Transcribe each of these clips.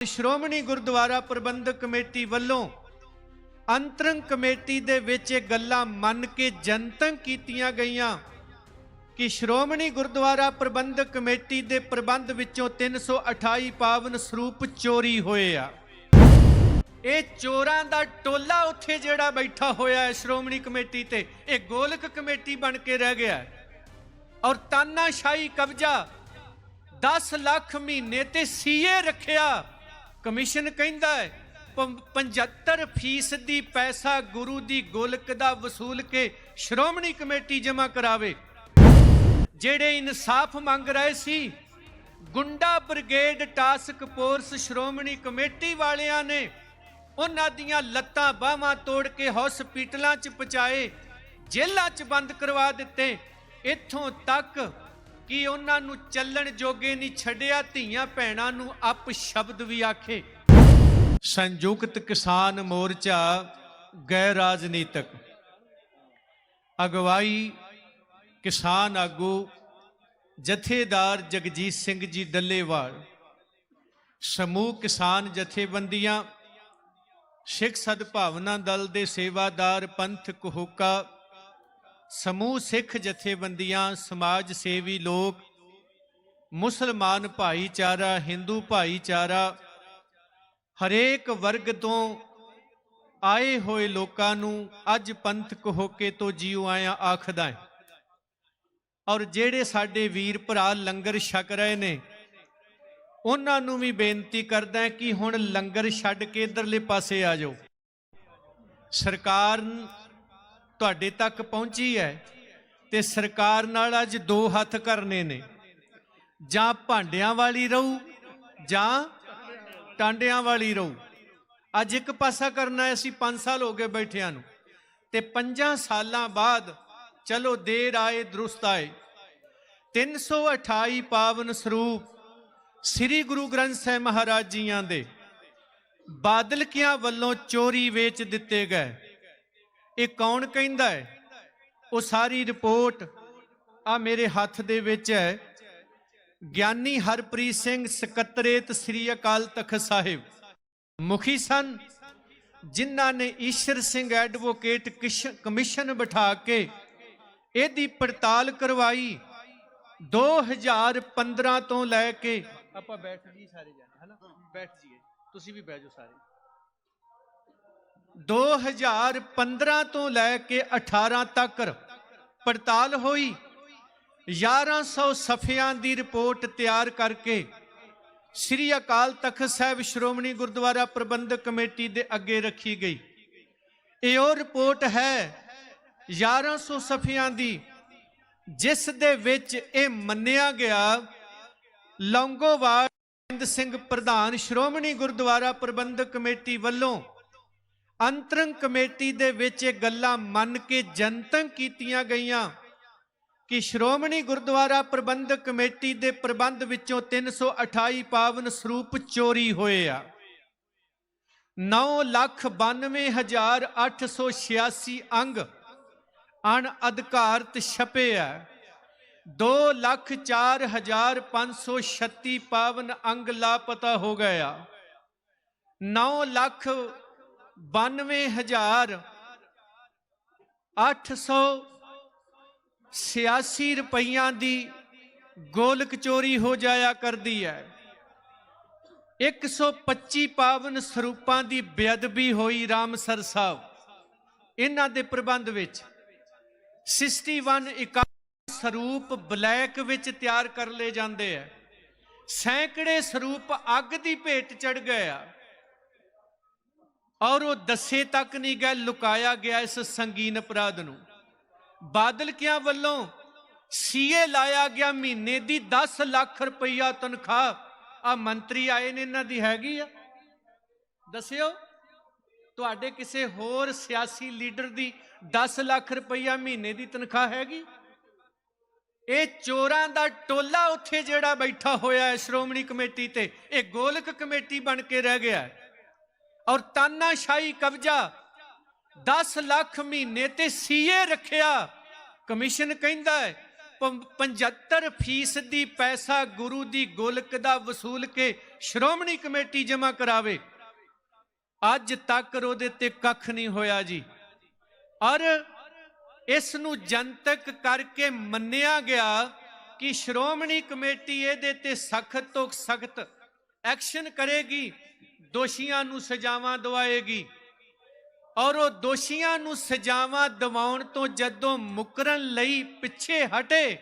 Shiromani Gurdwara Prabandhak committee ਵੱਲੋਂ ਅੰਤਰੰਗ committee ਦੇ ਵਿੱਚ ਇਹ ਗੱਲਾਂ ਮੰਨ ਕੇ ਜਨਤਕ ਕੀਤੀਆਂ ਗਈਆਂ ਕਿ ਸ਼੍ਰੋਮਣੀ ਗੁਰਦੁਆਰਾ ਪ੍ਰਬੰਧਕ ਕਮੇਟੀ ਦੇ ਪ੍ਰਬੰਧ ਵਿੱਚੋਂ 328 ਪਾਵਨ ਸਰੂਪ ਚੋਰੀ ਹੋਏ ਆ। ਇਹ ਚੋਰਾਂ ਦਾ ਟੋਲਾ ਉੱਥੇ ਜਿਹੜਾ ਬੈਠਾ ਹੋਇਆ ਹੈ ਸ਼੍ਰੋਮਣੀ ਕਮੇਟੀ ਤੇ, ਇਹ ਗੋਲਕ ਕਮੇਟੀ ਬਣ ਕੇ ਰਹਿ ਗਿਆ ਔਰ ਤਾਨਾਸ਼ਾਹੀ ਕਬਜ਼ਾ 10 ਲੱਖ ਮਹੀਨੇ ਤੇ ਸੀਏ ਰੱਖਿਆ। ਕਮਿਸ਼ਨ ਕਹਿੰਦਾ ਹੈ 75 ਫੀਸਦੀ ਪੈਸਾ ਗੁਰੂ ਦੀ ਗੋਲਕ ਦਾ ਵਸੂਲ ਕੇ ਸ਼੍ਰੋਮਣੀ ਕਮੇਟੀ ਜਮ੍ਹਾਂ ਕਰਾਵੇ। ਜਿਹੜੇ ਇਨਸਾਫ ਮੰਗ ਰਹੇ ਸੀ, goonda brigade task force Shiromani committee ਵਾਲਿਆਂ ਨੇ ਉਹਨਾਂ ਦੀਆਂ ਲੱਤਾਂ ਬਾਹਾਂ ਤੋੜ ਕੇ ਹਸਪੀਟਲਾਂ 'ਚ ਪਹੁੰਚਾਏ, ਜੇਲ੍ਹਾਂ 'ਚ ਬੰਦ ਕਰਵਾ ਦਿੱਤੇ। ਇੱਥੋਂ ਤੱਕ ਕਿ ਉਹਨਾਂ ਨੂੰ ਚੱਲਣ ਜੋਗੇ ਨਹੀਂ ਛੱਡਿਆ, ਧੀਆਂ ਭੈਣਾਂ ਨੂੰ ਅਪ ਸ਼ਬਦ ਵੀ ਆਖੇ। ਸੰਯੁਕਤ ਕਿਸਾਨ ਮੋਰਚਾ ਗੈਰ ਰਾਜਨੀਤਿਕ। ਅਗਵਾਈ ਕਿਸਾਨ ਆਗੂ ਜਥੇਦਾਰ ਜਗਜੀਤ ਸਿੰਘ ਜੀ ਡੱਲੇਵਾਲ। ਸਮੂਹ ਕਿਸਾਨ ਜਥੇਬੰਦੀਆਂ, ਸਿੱਖ ਸਦਭਾਵਨਾ ਦਲ ਦੇ ਸੇਵਾਦਾਰ ਪੰਥਕ ਹੋਕਾ ਸਮੂਹ ਸਿੱਖ ਜਥੇਬੰਦੀਆਂ, ਸਮਾਜ ਸੇਵੀ ਲੋਕ, ਮੁਸਲਮਾਨ ਭਾਈਚਾਰਾ, ਹਿੰਦੂ ਭਾਈਚਾਰਾ, ਹਰੇਕ ਵਰਗ ਤੋਂ ਆਏ ਹੋਏ ਲੋਕਾਂ ਨੂੰ ਅੱਜ ਪੰਥਕ ਹੋਕੇ ਤੋਂ ਜੀਉ ਆਇਆ ਆਖਦਾ ਹੈ। ਔਰ ਜਿਹੜੇ ਸਾਡੇ ਵੀਰ ਭਰਾ ਲੰਗਰ ਛਕ ਰਹੇ ਨੇ, ਉਹਨਾਂ ਨੂੰ ਵੀ ਬੇਨਤੀ ਕਰਦਾ ਕਿ ਹੁਣ ਲੰਗਰ ਛੱਡ ਕੇ ਇਧਰਲੇ ਪਾਸੇ ਆ ਜਾਓ। ਸਰਕਾਰ ਤੁਹਾਡੇ ਤੱਕ ਪਹੁੰਚੀ ਹੈ ਤੇ ਸਰਕਾਰ ਨਾਲ ਅੱਜ ਦੋ ਹੱਥ ਕਰਨੇ ਨੇ। ਜਾਂ ਭਾਂਡਿਆਂ ਵਾਲੀ ਰਹੂ ਜਾਂ ਟਾਂਡਿਆਂ ਵਾਲੀ ਰਹੂ। ਅੱਜ ਇੱਕ ਪਾਸਾ ਕਰਨਾ ਹੈ, ਅਸੀਂ 5 ਸਾਲ ਹੋ ਗਏ ਬੈਠਿਆਂ ਨੂੰ ਤੇ 5 ਸਾਲਾਂ ਬਾਅਦ ਚਲੋ ਦੇਰ ਆਏ, ਦਰੁਸਤ ਆਏ। 328 ਪਾਵਨ ਸਰੂਪ ਸ੍ਰੀ ਗੁਰੂ ਗ੍ਰੰਥ ਸਾਹਿਬ ਮਹਾਰਾਜ ਜੀਆਂ ਦੇ ਬਾਦਲਕਿਆਂ ਵੱਲੋਂ ਚੋਰੀ ਵੇਚ ਦਿੱਤੇ ਗਏ। ਇਹ ਕੌਣ ਕਹਿੰਦਾ ਹੈ? ਉਹ ਸਾਰੀ ਰਿਪੋਰਟ ਆ ਮੇਰੇ ਹੱਥ ਦੇ ਵਿੱਚ ਹੈ। ਗਿਆਨੀ ਹਰਪ੍ਰੀਤ ਸਿੰਘ ਸਕੱਤਰੇਤ ਸ੍ਰੀ ਅਕਾਲ ਤਖਤ ਸਾਹਿਬ। ਮੁਖੀ ਸਨ, ਜਿਨ੍ਹਾਂ ਨੇ ਈਸ਼ਰ ਸਿੰਘ ਐਡਵੋਕੇਟ ਕਿਸ਼- ਕਮਿਸ਼ਨ ਬਿਠਾ ਕੇ ਇਹਦੀ ਪੜਤਾਲ ਕਰਵਾਈ। 2015 ਤੋਂ ਲੈ ਕੇ ਆਪਾਂ ਬੈਠ ਜੀ ਸਾਰੇ ਜਾਣੇ, ਹਨਾ? ਬੈਠ ਜੀਏ। ਤੁਸੀਂ ਵੀ ਬਹਿ ਜਾਓ ਸਾਰੇ। 2015 ਤੋਂ ਲੈ ਕੇ 18 ਤੱਕ ਪੜਤਾਲ ਹੋਈ। 1100 ਸਫਿਆਂ ਦੀ ਰਿਪੋਰਟ ਤਿਆਰ ਕਰਕੇ ਸ੍ਰੀ ਅਕਾਲ ਤਖਤ ਸਾਹਿਬ ਸ਼੍ਰੋਮਣੀ ਗੁਰਦੁਆਰਾ ਪ੍ਰਬੰਧਕ ਕਮੇਟੀ ਦੇ ਅੱਗੇ ਰੱਖੀ ਗਈ। ਇਹ ਉਹ ਰਿਪੋਰਟ ਹੈ 1100 ਸਫਿਆਂ ਦੀ, ਜਿਸ ਦੇ ਵਿੱਚ ਇਹ ਮੰਨਿਆ ਗਿਆ, ਲੌਂਗੋਵਾਲ ਸਿੰਘ ਪ੍ਰਧਾਨ ਸ਼੍ਰੋਮਣੀ ਗੁਰਦੁਆਰਾ ਪ੍ਰਬੰਧਕ ਕਮੇਟੀ ਵੱਲੋਂ ਅੰਤਰੰਗ ਕਮੇਟੀ ਦੇ ਵਿੱਚ ਇਹ ਗੱਲਾਂ ਮੰਨ ਕੇ ਜਨਤਕ ਕੀਤੀਆਂ ਗਈਆਂ ਕਿ ਸ਼੍ਰੋਮਣੀ ਗੁਰਦੁਆਰਾ ਪ੍ਰਬੰਧਕ ਕਮੇਟੀ ਦੇ ਪ੍ਰਬੰਧ ਵਿੱਚੋਂ 328 ਪਾਵਨ ਸਰੂਪ ਚੋਰੀ ਹੋਏ ਆ। 992886 ਅੰਗ ਅਣ ਅਧਿਕਾਰਤ ਛਪੇ ਆ। 204536 ਪਾਵਨ ਅੰਗ ਲਾਪਤਾ ਹੋ ਗਏ ਆ। 9 ਲੱਖ 92000 886 ਰੁਪਈਆਂ ਦੀ ਗੋਲਕ ਚੋਰੀ ਹੋ ਜਾਇਆ ਕਰਦੀ ਹੈ 125 ਪਾਵਨ ਸਰੂਪਾਂ ਦੀ ਬੇਅਦਬੀ ਹੋਈ ਰਾਮਸਰ ਸਾਹਿਬ। ਇਹਨਾਂ ਦੇ ਪ੍ਰਬੰਧ ਵਿੱਚ 61 ਇਕਾ ਸਰੂਪ ਬਲੈਕ ਵਿੱਚ ਤਿਆਰ ਕਰ ਲਏ ਜਾਂਦੇ ਆ ਸੈਂਕੜੇ ਸਰੂਪ ਅੱਗ ਦੀ ਭੇਟ ਚੜ ਗਏ ਆ। ਔਰ ਉਹ ਦੱਸੇ ਤੱਕ ਨਹੀਂ ਗਏ ਲੁਕਾਇਆ ਗਿਆ ਇਸ ਸੰਗੀਨ ਅਪਰਾਧ ਨੂੰ। ਬਾਦਲ ਕਿਆਂ ਵੱਲੋਂ ਸੀਏ ਲਾਇਆ ਗਿਆ ਮਹੀਨੇ ਦੀ 10 ਲੱਖ ਰੁਪਈਆ ਤਨਖਾਹ। ਆ ਮੰਤਰੀ ਆਏ ਨੇ, ਇਹਨਾਂ ਦੀ ਹੈਗੀ ਆ। ਦੱਸਿਓ, ਤੁਹਾਡੇ ਕਿਸੇ ਹੋਰ ਸਿਆਸੀ ਲੀਡਰ ਦੀ 10 ਲੱਖ ਰੁਪਈਆ ਮਹੀਨੇ ਦੀ ਤਨਖਾਹ ਹੈਗੀ? ਇਹ ਚੋਰਾਂ ਦਾ ਟੋਲਾ ਉੱਥੇ ਜਿਹੜਾ ਬੈਠਾ ਹੋਇਆ ਹੈ ਸ਼੍ਰੋਮਣੀ ਕਮੇਟੀ ਤੇ, ਇਹ ਗੋਲਕ ਕਮੇਟੀ ਬਣ ਕੇ ਰਹਿ ਗਿਆ ਹੈ। ਔਰ ਤਾਨਾਸ਼ਾਹੀ ਕਬਜ਼ਾ 10 ਲੱਖ ਮਹੀਨੇ ਤੇ ਸੀਏ ਰੱਖਿਆ। ਕਮਿਸ਼ਨ ਕਹਿੰਦਾ ਹੈ 75 ਫੀਸਦੀ ਪੈਸਾ ਗੁਰੂ ਦੀ ਗੋਲਕ ਦਾ ਵਸੂਲ ਕੇ ਸ਼੍ਰੋਮਣੀ ਕਮੇਟੀ ਜਮ੍ਹਾਂ ਕਰਾਵੇ। ਅੱਜ ਤੱਕ ਉਹਦੇ ਤੇ ਕੱਖ ਨਹੀਂ ਹੋਇਆ ਜੀ। ਔਰ ਇਸ ਨੂੰ ਜਨਤਕ ਕਰਕੇ ਮੰਨਿਆ ਗਿਆ ਕਿ ਸ਼੍ਰੋਮਣੀ ਕਮੇਟੀ ਇਹਦੇ ਤੇ ਸਖਤ ਤੋਂ ਸਖਤ ਐਕਸ਼ਨ ਕਰੇਗੀ। ਦੋਸ਼ੀਆਂ ਨੂੰ ਸਜ਼ਾਵਾਂ ਦਵਾਏਗੀ। ਔਰ ਉਹ ਦੋਸ਼ੀਆਂ ਨੂੰ ਸਜ਼ਾਵਾਂ ਦਿਵਾਉਣ ਤੋਂ ਜਦੋਂ ਮੁਕਰਨ ਲਈ ਪਿੱਛੇ ਹਟੇ,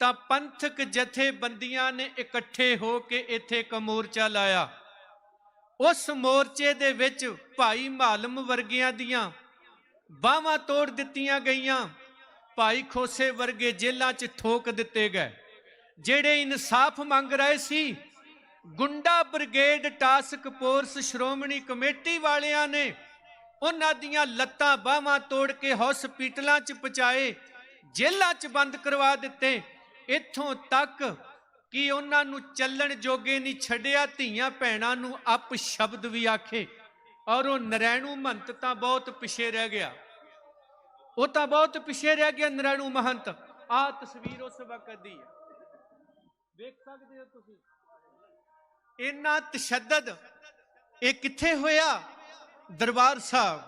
ਤਾਂ ਪੰਥਕ ਜਥੇਬੰਦੀਆਂ ਨੇ ਇਕੱਠੇ ਹੋ ਕੇ ਇੱਥੇ ਇੱਕ ਮੋਰਚਾ ਲਾਇਆ। ਉਸ ਮੋਰਚੇ ਦੇ ਵਿੱਚ ਭਾਈ ਮਾਲਮ ਵਰਗਿਆਂ ਦੀਆਂ ਬਾਹਾਂ ਤੋੜ ਦਿੱਤੀਆਂ ਗਈਆਂ। ਭਾਈ ਖੋਸੇ ਵਰਗੇ ਜੇਲ੍ਹਾਂ 'ਚ ਠੋਕ ਦਿੱਤੇ ਗਏ, ਜਿਹੜੇ ਇਨਸਾਫ ਮੰਗ ਰਹੇ ਸੀ goonda brigade task force Shiromani committee ਵਾਲਿਆਂ ਨੇ ਉਹਨਾਂ ਦੀਆਂ ਲੱਤਾਂ ਬਾਹਾਂ ਤੋੜ ਕੇ ਹਸਪੀਟਲਾਂ 'ਚ ਪਹੁੰਚਾਏ, ਜੇਲ੍ਹਾਂ 'ਚ ਬੰਦ ਕਰਵਾ ਦਿੱਤੇ। ਇੱਥੋਂ ਤੱਕ ਕਿ ਉਹਨਾਂ ਨੂੰ ਚੱਲਣ ਜੋਗੇ ਨਹੀਂ ਛੱਡਿਆ, ਧੀਆਂ ਭੈਣਾਂ ਨੂੰ ਅਪ ਸ਼ਬਦ ਵੀ ਆਖੇ। ਔਰ ਉਹ ਨਰੈਣੂ ਮਹੰਤ ਤਾਂ ਬਹੁਤ ਪਿਛੇ ਰਹਿ ਗਿਆ। ਉਹ ਤਾਂ ਬਹੁਤ ਪਿਛੇ ਰਹਿ ਗਿਆ ਨਰੈਣੂ ਮਹੰਤ। ਆਹ ਤਸਵੀਰ ਉਸ ਵਕਤ ਦੀ ਹੈ। ਵੇਖ ਸਕਦੇ ਹੋ ਤੁਸੀਂ। ਇੰਨਾ ਤਸ਼ੱਦਦ, ਇਹ ਕਿੱਥੇ ਹੋਇਆ? ਦਰਬਾਰ ਸਾਹਿਬ।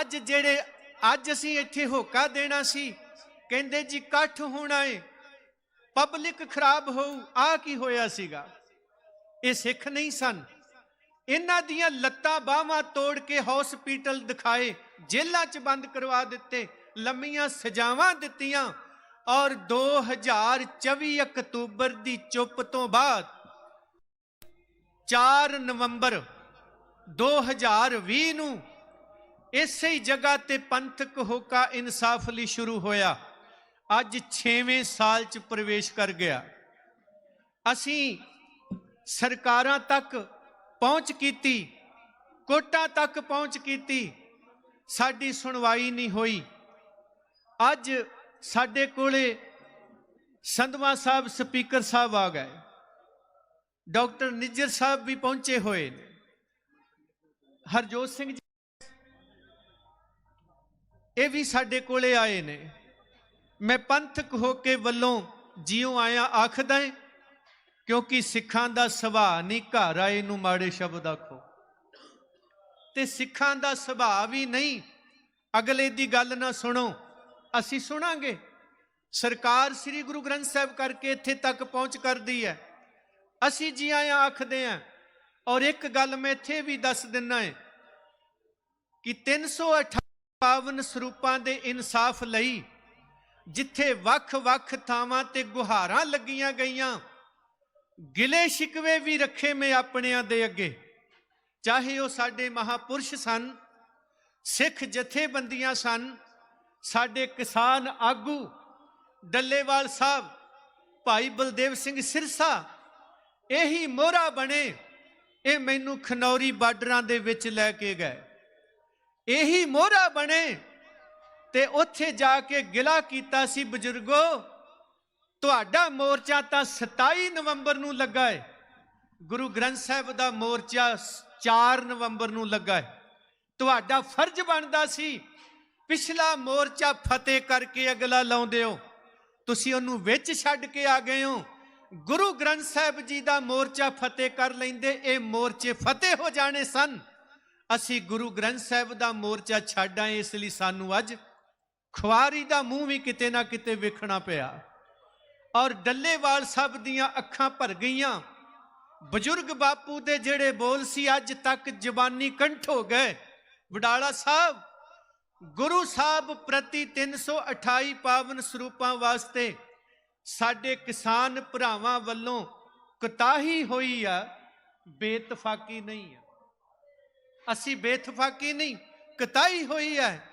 ਅੱਜ ਜਿਹੜੇ, ਅੱਜ ਅਸੀਂ ਇੱਥੇ ਹੋਕਾ ਦੇਣਾ ਸੀ, ਕਹਿੰਦੇ ਜੀ ਇਕੱਠ ਹੋਣਾ ਏ, ਪਬਲਿਕ ਖਰਾਬ ਹੋਊ ਆ ਕੀ ਹੋਇਆ ਸੀਗਾ? ਇਹ ਸਿੱਖ ਨਹੀਂ ਸਨ। ਇਹਨਾਂ ਦੀਆਂ ਲੱਤਾਂ ਬਾਹਾਂ ਤੋੜ ਕੇ ਹਸਪੀਟਲ ਦਿਖਾਏ, ਜੇਲ੍ਹਾਂ 'ਚ ਬੰਦ ਕਰਵਾ ਦਿੱਤੇ, ਲੰਮੀਆਂ ਸਜ਼ਾਵਾਂ ਦਿੱਤੀਆਂ ਔਰ 2024 ਅਕਤੂਬਰ ਦੀ ਚੁੱਪ ਤੋਂ ਬਾਅਦ 4 ਨਵੰਬਰ 2020 ਨੂੰ ਇਸੇ ਹੀ ਜਗ੍ਹਾ ਤੇ ਪੰਥਕ ਹੋਕਾ ਇਨਸਾਫ ਲਈ ਸ਼ੁਰੂ ਹੋਇਆ। ਅੱਜ 6ਵੇਂ ਸਾਲ ਚ ਪ੍ਰਵੇਸ਼ ਕਰ ਗਿਆ। ਅਸੀਂ ਸਰਕਾਰਾਂ ਤੱਕ ਪਹੁੰਚ ਕੀਤੀ, ਕੋਟਾਂ ਤੱਕ ਪਹੁੰਚ ਕੀਤੀ, ਸਾਡੀ ਸੁਣਵਾਈ ਨਹੀਂ ਹੋਈ। ਅੱਜ ਸਾਡੇ ਕੋਲੇ ਸੰਧਵਾ ਸਾਹਿਬ, ਸਪੀਕਰ ਸਾਹਿਬ ਆ ਗਏ। ਡਾਕਟਰ ਨਿੱਜਰ ਸਾਹਿਬ ਵੀ ਪਹੁੰਚੇ ਹੋਏ ਨੇ। ਹਰਜੋਤ ਸਿੰਘ ਜੀ, ਇਹ ਵੀ ਸਾਡੇ ਕੋਲੇ ਆਏ ਨੇ। ਮੈਂ ਪੰਥਕ ਹੋ ਕੇ ਵੱਲੋਂ ਜਿਉ ਆਇਆ ਆਖਦਾ ਏ, ਕਿਉਂਕਿ ਸਿੱਖਾਂ ਦਾ ਸੁਭਾਅ ਨਹੀਂ, ਘਰ ਆਏ ਨੂੰ ਮਾੜੇ ਸ਼ਬਦ ਆਖੋ। ਤੇ ਸਿੱਖਾਂ ਦਾ ਸੁਭਾਅ ਵੀ ਨਹੀਂ, ਅਗਲੇ ਦੀ ਗੱਲ ਨਾ ਸੁਣੋ, ਅਸੀਂ ਸੁਣਾਂਗੇ। ਸਰਕਾਰ ਸ੍ਰੀ ਗੁਰੂ ਗ੍ਰੰਥ ਸਾਹਿਬ ਕਰਕੇ ਇੱਥੇ ਤੱਕ ਪਹੁੰਚ ਕਰਦੀ ਹੈ। ਅਸੀਂ ਜੀ ਆਇਆਂ ਆਖਦੇ ਆਂ। ਔਰ ਇੱਕ ਗੱਲ ਮੈਂ ਇੱਥੇ ਵੀ ਦੱਸ ਦਿੰਨਾ ਹੈ ਕਿ 328 ਪਾਵਨ ਸਰੂਪਾਂ ਦੇ ਇਨਸਾਫ ਲਈ ਜਿੱਥੇ ਵੱਖ-ਵੱਖ ਥਾਵਾਂ ਤੇ ਗੁਹਾਰਾਂ ਲੱਗੀਆਂ ਗਈਆਂ, ਗਿਲੇ ਸ਼ਿਕਵੇ ਵੀ ਰੱਖੇ ਮੈਂ ਆਪਣਿਆਂ ਦੇ ਅੱਗੇ। ਚਾਹੇ ਉਹ ਸਾਡੇ ਮਹਾਪੁਰਸ਼ ਸਨ, ਸਿੱਖ ਜਥੇਬੰਦੀਆਂ ਸਨ, ਸਾਡੇ ਕਿਸਾਨ ਆਗੂ, ਡੱਲੇਵਾਲ ਸਾਹਿਬ, ਭਾਈ ਬਲਦੇਵ ਸਿੰਘ ਸਿਰਸਾ ਇਹੀ ਮੋਹਰਾ ਬਣੇ, ਇਹ ਮੈਨੂੰ ਖਨੌਰੀ ਬਾਰਡਰਾਂ ਦੇ ਵਿੱਚ ਲੈ ਕੇ ਗਏ। ਇਹੀ ਮੋਹਰਾ ਬਣੇ ਤੇ ਉੱਥੇ ਜਾ ਕੇ ਗਿਲਾ ਕੀਤਾ ਸੀ, ਬਜ਼ੁਰਗੋ, ਤੁਹਾਡਾ ਮੋਰਚਾ ਤਾਂ 27 ਨਵੰਬਰ ਨੂੰ ਲੱਗਾ ਹੈ ਗੁਰੂ ਗ੍ਰੰਥ ਸਾਹਿਬ ਦਾ ਮੋਰਚਾ 4 ਨਵੰਬਰ ਨੂੰ ਲੱਗਾ ਹੈ ਤੁਹਾਡਾ ਫਰਜ਼ ਬਣਦਾ ਸੀ, ਪਿਛਲਾ ਮੋਰਚਾ ਫਤਿਹ ਕਰਕੇ ਅਗਲਾ ਲਾਉਂਦੇ ਹੋ। ਤੁਸੀਂ ਉਹਨੂੰ ਵਿੱਚ ਛੱਡ ਕੇ ਆ ਗਏ ਹੋ। ਗੁਰੂ ਗ੍ਰੰਥ ਸਾਹਿਬ ਜੀ ਦਾ ਮੋਰਚਾ ਫਤਿਹ ਕਰ ਲੈਂਦੇ, ਇਹ ਮੋਰਚੇ ਫਤਿਹ ਹੋ ਜਾਣੇ ਸਨ। ਅਸੀਂ ਗੁਰੂ ਗ੍ਰੰਥ ਸਾਹਿਬ ਦਾ ਮੋਰਚਾ ਛੱਡ ਆਏ ਇਸ ਲਈ ਸਾਨੂੰ ਅੱਜ ਖੁਆਰੀ ਦਾ ਮੂੰਹ ਵੀ ਕਿਤੇ ਨਾ ਕਿਤੇ ਵੇਖਣਾ ਪਿਆ। ਔਰ ਡੱਲੇਵਾਲ ਸਾਹਿਬ ਦੀਆਂ ਅੱਖਾਂ ਭਰ ਗਈਆਂ। ਬਜ਼ੁਰਗ ਬਾਪੂ ਦੇ ਜਿਹੜੇ ਬੋਲ ਸੀ, ਅੱਜ ਤੱਕ ਜ਼ਬਾਨੀ ਕੰਠ ਹੋ ਗਏ। ਵਡਾਲਾ ਸਾਹਿਬ, ਗੁਰੂ ਸਾਹਿਬ ਪ੍ਰਤੀ 328 ਪਾਵਨ ਸਰੂਪਾਂ ਵਾਸਤੇ ਸਾਡੇ ਕਿਸਾਨ ਭਰਾਵਾਂ ਵੱਲੋਂ ਕਤਾਹੀ ਹੋਈ ਆ ਬੇਤਫਾਕੀ ਨਹੀਂ ਆ। ਅਸੀਂ ਬੇਤਫਾਕੀ ਨਹੀਂ, ਕਤਾਹੀ ਹੋਈ ਹੈ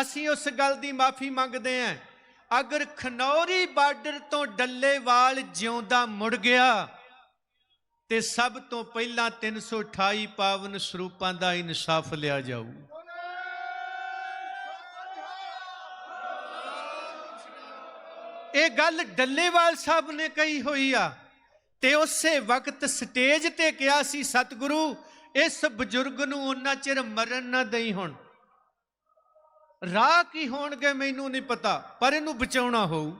ਅਸੀਂ ਉਸ ਗੱਲ ਦੀ ਮਾਫੀ ਮੰਗਦੇ ਹਾਂ ਅਗਰ ਖਨੌਰੀ ਬਾਰਡਰ ਤੋਂ ਡੱਲੇਵਾਲ ਜਿਉਂਦਾ ਮੁੜ ਗਿਆ, ਤੇ ਸਭ ਤੋਂ ਪਹਿਲਾਂ 328 ਪਾਵਨ ਸਰੂਪਾਂ ਦਾ ਇਨਸਾਫ ਲਿਆ ਜਾਊ। ਇਹ ਗੱਲ ਡੱਲੇਵਾਲ ਸਾਹਿਬ ਨੇ ਕਹੀ ਹੋਈ ਆ ਤੇ ਉਸੇ ਵਕਤ ਸਟੇਜ ਤੇ ਕਿਹਾ ਸੀ, ਸਤਿਗੁਰੂ, ਇਸ ਬਜ਼ੁਰਗ ਨੂੰ ਉਹਨਾਂ ਚਿਰ ਮਰਨ ਨਾ ਦੇਈ ਹੁਣ। ਰਾਹ ਕੀ ਹੋਣਗੇ ਮੈਨੂੰ ਨਹੀਂ ਪਤਾ, ਪਰ ਇਹਨੂੰ ਬਚਾਉਣਾ ਹੋਊ।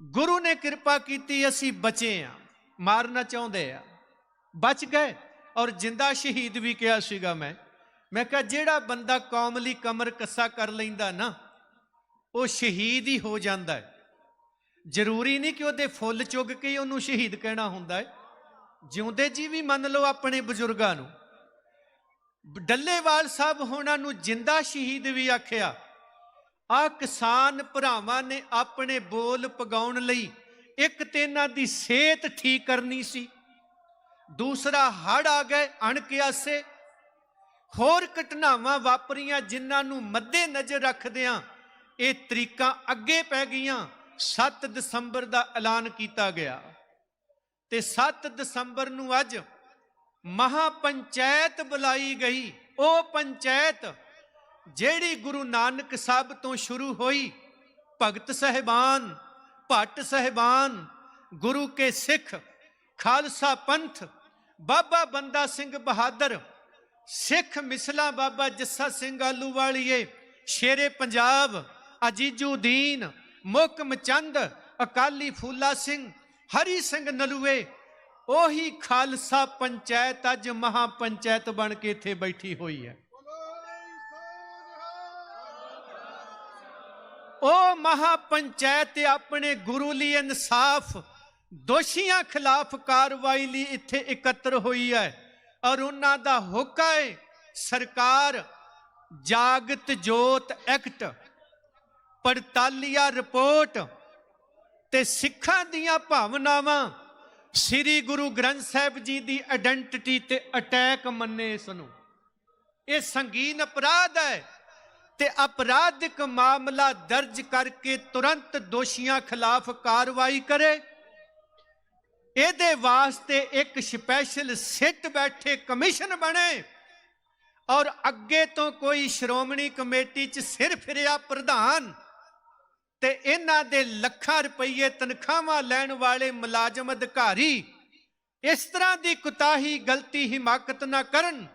ਗੁਰੂ ਨੇ ਕਿਰਪਾ ਕੀਤੀ, ਅਸੀਂ ਬਚੇ ਆ, ਮਾਰਨਾ ਚਾਹੁੰਦੇ ਆ। ਬਚ ਗਏ ਔਰ ਜਿੰਦਾ ਸ਼ਹੀਦ ਵੀ ਕਿਹਾ ਸੀਗਾ ਮੈਂ। ਮੈਂ ਕਿਹਾ, ਜਿਹੜਾ ਬੰਦਾ ਕੌਮ ਲਈ ਕਮਰ ਕੱਸਾ ਕਰ ਲੈਂਦਾ ਨਾ ਉਹ ਸ਼ਹੀਦ ਹੀ ਹੋ ਜਾਂਦਾ ਹੈ। ਜ਼ਰੂਰੀ ਨਹੀਂ ਕਿ ਉਹਦੇ ਫੁੱਲ ਚੁੱਗ ਕੇ ਹੀ ਉਹਨੂੰ ਸ਼ਹੀਦ ਕਹਿਣਾ ਹੁੰਦਾ ਹੈ। ਜਿਉਂਦੇ ਜੀ ਵੀ ਮੰਨ ਲਓ ਆਪਣੇ ਬਜ਼ੁਰਗਾਂ ਨੂੰ। ਡੱਲੇਵਾਲ ਸਾਹਿਬ ਹੋਣਾ ਨੂੰ ਜਿੰਦਾ ਸ਼ਹੀਦ ਵੀ ਆਖਿਆ, ਆ ਕਿਸਾਨ ਭਰਾਵਾਂ ਨੇ ਆਪਣੇ ਬੋਲ ਪਗਾਉਣ ਲਈ ਇੱਕ ਤੇ ਇਹਨਾਂ ਦੀ ਸਿਹਤ ਠੀਕ ਕਰਨੀ ਸੀ, ਦੂਸਰਾ ਹੜ ਆ ਗਏ ਅਣਕਿਆਸੇ ਹੋਰ ਘਟਨਾਵਾਂ ਵਾਪਰੀਆਂ ਜਿਨ੍ਹਾਂ ਨੂੰ ਮੱਦੇ ਨਜ਼ਰ ਰੱਖਦਿਆਂ ਇਹ ਤਰੀਕਾਂ ਅੱਗੇ ਪੈ ਗਈਆਂ 7 ਦਸੰਬਰ ਦਾ ਐਲਾਨ ਕੀਤਾ ਗਿਆ। ਤੇ 7 ਦਸੰਬਰ ਨੂੰ ਅੱਜ ਮਹਾ ਪੰਚਾਇਤ ਬੁਲਾਈ ਗਈ। ਉਹ ਪੰਚਾਇਤ ਜਿਹੜੀ ਗੁਰੂ ਨਾਨਕ ਸਾਹਿਬ ਤੋਂ ਸ਼ੁਰੂ ਹੋਈ, ਭਗਤ ਸਹਿਬਾਨ, ਭੱਟ ਸਹਿਬਾਨ, ਗੁਰੂ ਕੇ ਸਿੱਖ, ਖਾਲਸਾ ਪੰਥ, ਬਾਬਾ ਬੰਦਾ ਸਿੰਘ ਬਹਾਦਰ, ਸਿੱਖ ਮਿਸਲਾ ਬਾਬਾ ਜੱਸਾ ਸਿੰਘ ਆਲੂ ਵਾਲੀਏ ਸ਼ੇਰੇ ਪੰਜਾਬ ਅਜੀਜੂਦੀਨ, ਮੁਕਮ ਚੰਦ, ਅਕਾਲੀ ਫੂਲਾ ਸਿੰਘ, ਹਰੀ ਸਿੰਘ ਨਲੂਏ, ਉਹੀ ਖਾਲਸਾ ਪੰਚਾਇਤ ਅੱਜ ਮਹਾ ਪੰਚਾਇਤ ਬਣ ਕੇ ਇੱਥੇ ਬੈਠੀ ਹੋਈ ਹੈ। ਉਹ ਮਹਾ ਪੰਚਾਇਤ ਆਪਣੇ ਗੁਰੂ ਲਈ ਇਨਸਾਫ, ਦੋਸ਼ੀਆਂ ਖਿਲਾਫ ਕਾਰਵਾਈ ਲਈ ਇੱਥੇ ਇਕੱਤਰ ਹੋਈ ਹੈ ਔਰ ਉਹਨਾਂ ਦਾ ਹੁਕਮ ਹੈ, ਸਰਕਾਰ ਜਾਗਤ ਜੋਤ ਐਕਟ ਪੜਤਾਲੀਆ ਰਿਪੋਰਟ ਤੇ ਸਿੱਖਾਂ ਦੀਆਂ ਭਾਵਨਾਵਾਂ। ਸ੍ਰੀ ਗੁਰੂ ਗ੍ਰੰਥ ਸਾਹਿਬ ਜੀ ਦੀ ਆਇਡੈਂਟੀਟੀ ਤੇ ਅਟੈਕ ਮੰਨੇ ਇਸ ਨੂੰ। ਇਹ ਸੰਗੀਨ ਅਪਰਾਧ ਹੈ ਤੇ ਅਪਰਾਧਿਕ ਮਾਮਲਾ ਦਰਜ ਕਰਕੇ ਤੁਰੰਤ ਦੋਸ਼ੀਆਂ ਖਿਲਾਫ ਕਾਰਵਾਈ ਕਰੇ। ਇਹਦੇ ਵਾਸਤੇ ਇੱਕ ਸਪੈਸ਼ਲ ਸਿੱਟ ਬੈਠੇ ਕਮਿਸ਼ਨ ਬਣੇ ਔਰ ਅੱਗੇ ਤੋਂ ਕੋਈ ਸ਼੍ਰੋਮਣੀ ਕਮੇਟੀ 'ਚ ਸਿਰ ਫਿਰਿਆ ਪ੍ਰਧਾਨ। ਤੇ ਇਹਨਾਂ ਦੇ ਲੱਖਾਂ ਰੁਪਏ ਤਨਖਾਹਾਂ ਲੈਣ ਵਾਲੇ ਮੁਲਾਜ਼ਮ ਅਧਿਕਾਰੀ ਇਸ ਤਰ੍ਹਾਂ ਦੀ ਕੁਤਾਹੀ, ਗਲਤੀ, ਹਿਮਾਕਤ ਨਾ ਕਰਨ।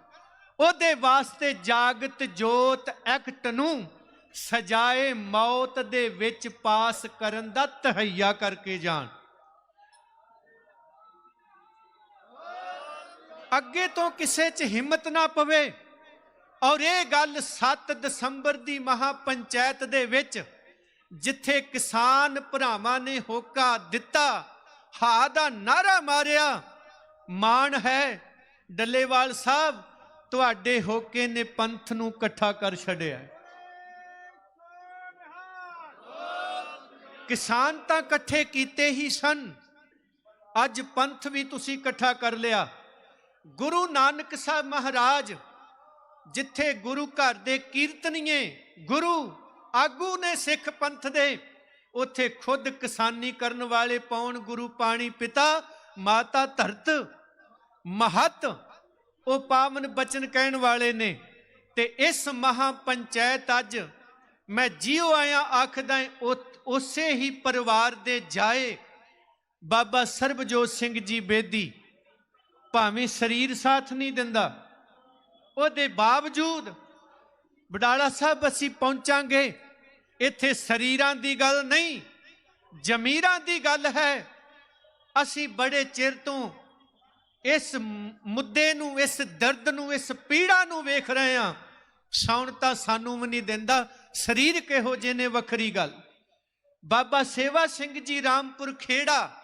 ਉਹਦੇ ਵਾਸਤੇ ਜਾਗਤ ਜੋਤ ਐਕਟ ਨੂੰ ਸਜਾਏ ਮੌਤ ਦੇ ਵਿੱਚ ਪਾਸ ਕਰਨ ਦਾ ਤਹਈਆ ਕਰਕੇ ਜਾਣ। ਅੱਗੇ ਤੋਂ ਕਿਸੇ 'ਚ ਹਿੰਮਤ ਨਾ ਪਵੇ। ਔਰ ਇਹ ਗੱਲ 7 ਦਸੰਬਰ ਦੀ ਮਹਾ ਪੰਚਾਇਤ ਦੇ ਵਿੱਚ ਜਿੱਥੇ ਕਿਸਾਨ ਭਰਾਵਾਂ ਨੇ ਹੋਕਾ ਦਿੱਤਾ ਹਾ ਦਾ ਨਾਰਾ ਮਾਰਿਆ। ਮਾਣ ਹੈ, ਡੱਲੇਵਾਲ ਸਾਹਿਬ, ਤੁਹਾਡੇ ਹੋਕੇ ਨੇ ਪੰਥ ਨੂੰ ਇਕੱਠਾ ਕਰ ਛੱਡਿਆ ਕਿਸਾਨ ਤਾਂ ਇਕੱਠੇ ਕੀਤੇ ਹੀ ਸਨ, ਅੱਜ ਪੰਥ ਵੀ ਤੁਸੀਂ ਇਕੱਠਾ ਕਰ ਲਿਆ। ਗੁਰੂ ਨਾਨਕ ਸਾਹਿਬ ਮਹਾਰਾਜ, ਜਿੱਥੇ ਗੁਰੂ ਘਰ ਦੇ ਕੀਰਤਨੀਏ, ਗੁਰੂ ਆਗੂ ਨੇ ਸਿੱਖ ਪੰਥ ਦੇ। ਉੱਥੇ ਖੁਦ ਕਿਸਾਨੀ ਕਰਨ ਵਾਲੇ ਪੌਣ ਗੁਰੂ ਪਾਣੀ ਪਿਤਾ, ਮਾਤਾ ਧਰਤ, ਮਹਤ, ਉਹ ਪਾਵਨ ਬਚਨ ਕਹਿਣ ਵਾਲੇ ਨੇ। ਤੇ ਇਸ ਮਹਾ ਪੰਚਾਇਤ ਅੱਜ ਮੈਂ ਜਿਉ ਆਇਆ ਆਖਦਾ ਉਸੇ ਹੀ ਪਰਿਵਾਰ ਦੇ ਜਾਏ। ਬਾਬਾ ਸਰਬਜੋਤ ਸਿੰਘ ਜੀ ਬੇਦੀ ਭਾਵੇਂ ਸਰੀਰ ਸਾਥ ਨਹੀਂ ਦਿੰਦਾ, ਉਹਦੇ ਬਾਵਜੂਦ ਬਡਾਲਾ ਸਾਹਿਬ ਅਸੀਂ ਪਹੁੰਚਾਂਗੇ। ਇੱਥੇ ਸਰੀਰਾਂ ਦੀ ਗੱਲ ਨਹੀਂ, ਜ਼ਮੀਰਾਂ ਦੀ ਗੱਲ ਹੈ। ਅਸੀਂ ਬੜੇ ਚਿਰ ਤੋਂ ਇਸ ਮੁੱਦੇ ਨੂੰ, ਇਸ ਦਰਦ ਨੂੰ, ਇਸ ਪੀੜਾ ਨੂੰ ਵੇਖ ਰਹੇ ਹਾਂ। ਸੌਣ ਤਾਂ ਸਾਨੂੰ ਵੀ ਨਹੀਂ ਦਿੰਦਾ। ਸਰੀਰ ਕਿਹੋ ਜਿਹੇ ਨੇ, ਵੱਖਰੀ ਗੱਲ। ਬਾਬਾ ਸੇਵਾ ਸਿੰਘ ਜੀ ਰਾਮਪੁਰ ਖੇੜਾ,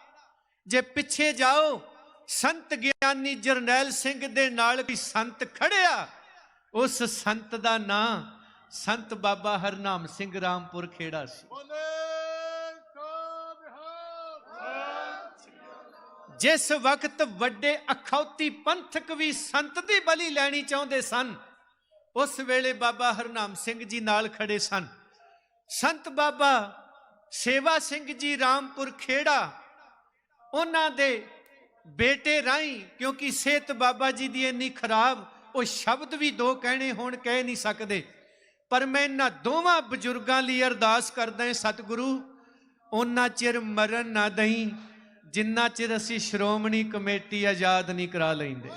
ਜੇ ਪਿੱਛੇ ਜਾਓ, ਸੰਤ ਗਿਆਨੀ ਜਰਨੈਲ ਸਿੰਘ ਦੇ ਨਾਲ ਵੀ ਸੰਤ ਖੜਿਆ ਉਸ ਸੰਤ ਦਾ ਨਾਂ ਸੰਤ ਬਾਬਾ ਹਰਨਾਮ ਸਿੰਘ ਰਾਮਪੁਰ ਖੇੜਾ ਸੀ। ਜਿਸ ਵਕਤ ਵੱਡੇ ਅਖੌਤੀ ਪੰਥਕ ਵੀ ਸੰਤ ਦੀ ਬਲੀ ਲੈਣੀ ਚਾਹੁੰਦੇ ਸਨ ਉਸ ਵੇਲੇ ਬਾਬਾ ਹਰਨਾਮ ਸਿੰਘ ਜੀ ਨਾਲ ਖੜੇ ਸਨ। ਸੰਤ ਬਾਬਾ ਸੇਵਾ ਸਿੰਘ ਜੀ ਰਾਮਪੁਰ ਖੇੜਾ ਉਹਨਾਂ ਦੇ ਬੇਟੇ ਰਾਈ ਕਿਉਂਕਿ ਸਿਹਤ ਬਾਬਾ ਜੀ ਦੀ ਇੰਨੀ ਖਰਾਬ ਉਹ ਸ਼ਬਦ ਵੀ ਦੋ ਕਹਿਣੇ ਹੋਣ, ਕਹਿ ਨਹੀਂ ਸਕਦੇ। ਪਰ ਮੈਂ ਇਹਨਾਂ ਦੋਵਾਂ ਬਜ਼ੁਰਗਾਂ ਲਈ ਅਰਦਾਸ ਕਰਦਾ ਹਾਂ, ਸਤਿਗੁਰੂ, ਉਹਨਾਂ ਚਿਰ ਮਰਨ ਨਾ ਦਈ, ਜਿੰਨਾ ਚਿਰ ਅਸੀਂ ਸ਼੍ਰੋਮਣੀ ਕਮੇਟੀ ਆਜ਼ਾਦ ਨਹੀਂ ਕਰਾ ਲੈਂਦੇ।